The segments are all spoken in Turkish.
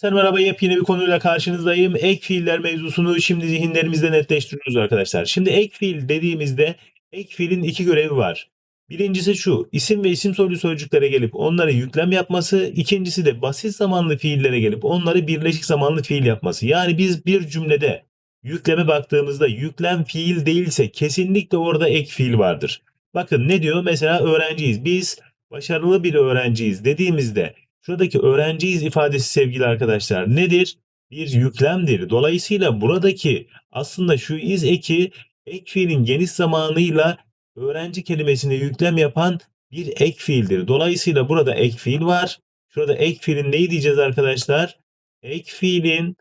Sen merhaba yepyeni bir konuyla karşınızdayım. Ek fiiller mevzusunu şimdi zihinlerimizde netleştiriyoruz arkadaşlar. Şimdi ek fiil dediğimizde ek fiilin iki görevi var. Birincisi şu, isim ve isim soylu sözcüklere gelip onlara yüklem yapması. İkincisi de basit zamanlı fiillere gelip onları birleşik zamanlı fiil yapması. Yani biz bir cümlede yükleme baktığımızda yüklem fiil değilse kesinlikle orada ek fiil vardır. Bakın ne diyor? Mesela öğrenciyiz. Biz başarılı bir öğrenciyiz dediğimizde Şuradaki öğrenciyiz ifadesi sevgili arkadaşlar nedir? Bir yüklemdir. Dolayısıyla buradaki aslında şu iz eki ek fiilin geniş zamanıyla öğrenci kelimesine yüklem yapan bir ek fiildir. Dolayısıyla burada ek fiil var. Şurada ek fiilin neyi diyeceğiz arkadaşlar? Ek fiilin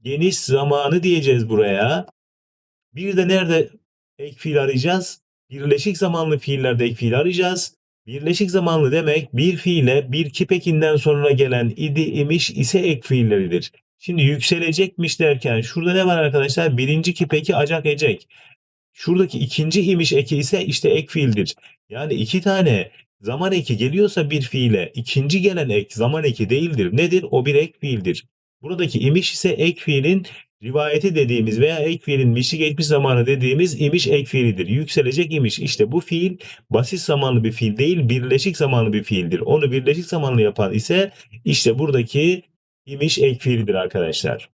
geniş zamanı diyeceğiz buraya. Bir de nerede ek fiil arayacağız? Birleşik zamanlı fiillerde ek fiil arayacağız. Birleşik zamanlı demek bir fiile bir kipekinden sonra gelen idi, imiş, ise ek fiilleridir. Şimdi yükselecekmiş derken şurada ne var arkadaşlar? Birinci kipeki acak ecek. Şuradaki ikinci imiş eki ise işte ek fiildir. Yani iki tane zaman eki geliyorsa bir fiile ikinci gelen ek zaman eki değildir. Nedir? O bir ek fiildir. Buradaki imiş ise ek fiilin rivayeti dediğimiz veya ek fiilin mişi geçmiş zamanı dediğimiz imiş ek fiilidir. Yükselecek imiş. İşte bu fiil basit zamanlı bir fiil değil, birleşik zamanlı bir fiildir. Onu birleşik zamanlı yapan ise işte buradaki imiş ek arkadaşlar.